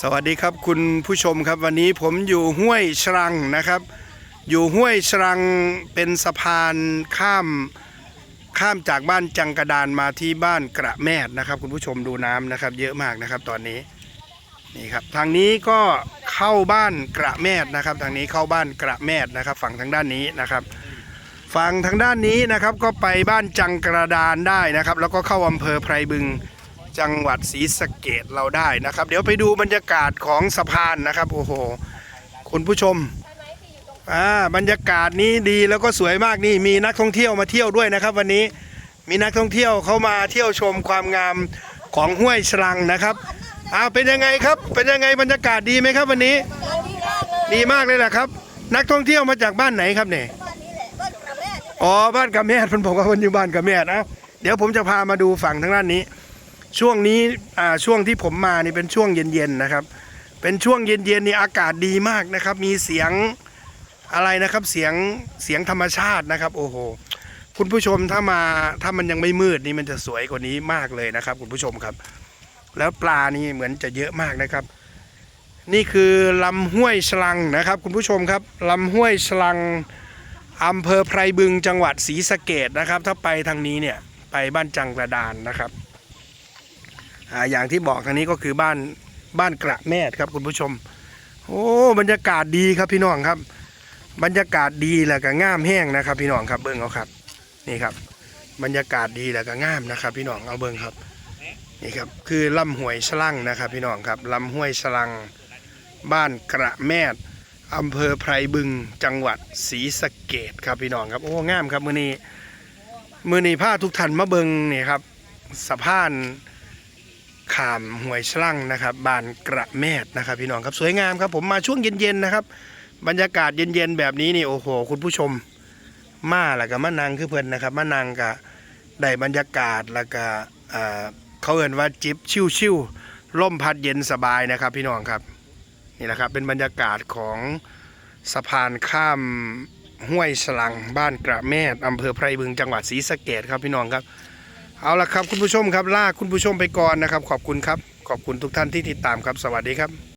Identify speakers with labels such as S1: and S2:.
S1: สวัสดีครับคุณผู้ชมครับวันนี้ผมอยู่ห้วยชรังนะครับ อยู่ห้วยชรังเป็นสะพานข้ามข้ามจากบ้านจังกระดานมาที่บ้านกระแมดนะครับ คุณผู้ชมดูน้ำนะครับ เยอะมากนะครับตอนนี้นี่ครับทางนี้ก็เข้าบ้านกระแมดนะครับ ทางนี้เข้าบ้านกระแมดนะครับ ฝั่งทางด้านนี้นะครับ ฝั่งทางด้านนี้นะครับก็ไปบ้านจังกระดานได้นะครับ แล้วก็เข้าอำเภอไพรบึง จังหวัดศรีสะเกดเราได้นะครับ เดี๋ยวไปดูบรรยากาศของสะพานนะครับโอ้โหคุณผู้ชมอ่าบรรยากาศนี้ดีแล้วก็สวยมากนี่มีนักท่องเที่ยวมาเที่ยวด้วยนะครับ วันนี้มีนักท่องเที่ยวเขามาเที่ยวชมความงามของห้วยชรังนะครับอ้าวเป็นยังไงครับ เป็นยังไงบรรยากาศดีไหมครับวันนี้ ดีมากเลยแหละครับ นักท่องเที่ยวมาจากบ้านไหนครับเนี่ย
S2: บ้านนี้แหละบ้านกระแม่เนี่ย
S1: อ๋อบ้านกำแมดเพิ่นบอกว่าคนอยู่บ้านกำแมดนะเดี๋ยวผมจะพามาดูฝั่งทางด้านนี้ ช่วงนี้อ่าช่วงที่ผมมานี่เป็นช่วงเย็นๆนะครับ เป็นช่วงเย็นๆนี่อากาศดีมากนะครับ มีเสียงอะไรนะครับเสียงเสียงธรรมชาตินะครับ โอ้โหคุณผู้ชมถ้ามาถ้ามันยังไม่มืดนี่มันจะสวยกว่านี้มากเลยนะครับ คุณผู้ชมครับ แล้วปลานี่เหมือนจะเยอะมากนะครับ นี่คือลำห้วยฉลังนะครับ คุณผู้ชมครับลำห้วยฉลังอำเภอไพรบึงจังหวัดศรีสะเกดนะครับ ถ้าไปทางนี้เนี่ยไปบ้านจังกระดานนะครับ อ่าอย่างที่บอกทางนี้ก็คือบ้านบ้านกระแมดครับคุณผู้ชม โอ้บรรยากาศดีครับพี่น้องครับ บรรยากาศดีแล้วก็ง่ามแห้งนะครับ พี่น้องครับเบิ้งเอาครับ นี่ครับ บรรยากาศดีแล้วก็ง่ามนะครับ พี่น้องเอาเบิ้งครับนี่ครับคือลำห้วยฉลังนะครับ พี่น้องครับลำห้วยฉลังบ้านกระแมดอำเภอไพรบึงจังหวัดศรีสะเกดครับพี่น้องครับโอ้งามครับมือนี้มือนี้พาทุกท่านมาเบิงนี่ครับสะพาน ขามห้วยฉลังนะครับบ้านกระแมดนะครับพี่น้องครับสวยงามครับผมมาช่วงเย็นๆนะครับ บรรยากาศเย็นๆแบบนี้นี่โอ้โห คุณผู้ชมมาแล้วก็มานั่งคือเพิ่อนนะครับมานั่งก็ได้บรรยากาศแล้วก็เอ่อเขาเอ่นว่าจิบชิวๆล่มพัดเย็นสบายนะครับพี่น้องครับนี่แหละครับเป็นบรรยากาศของสะพานข้ามห้วยสลังบ้านกระแมดอำเภอไพรบึงจังหวัดศรีสะเกดครับพี่น้องครับ เอาละครับคุณผู้ชมครับลาคุณผู้ชมไปก่อนนะครับ ขอบคุณครับ ขอบคุณทุกท่านที่ติดตามครับ สวัสดีครับ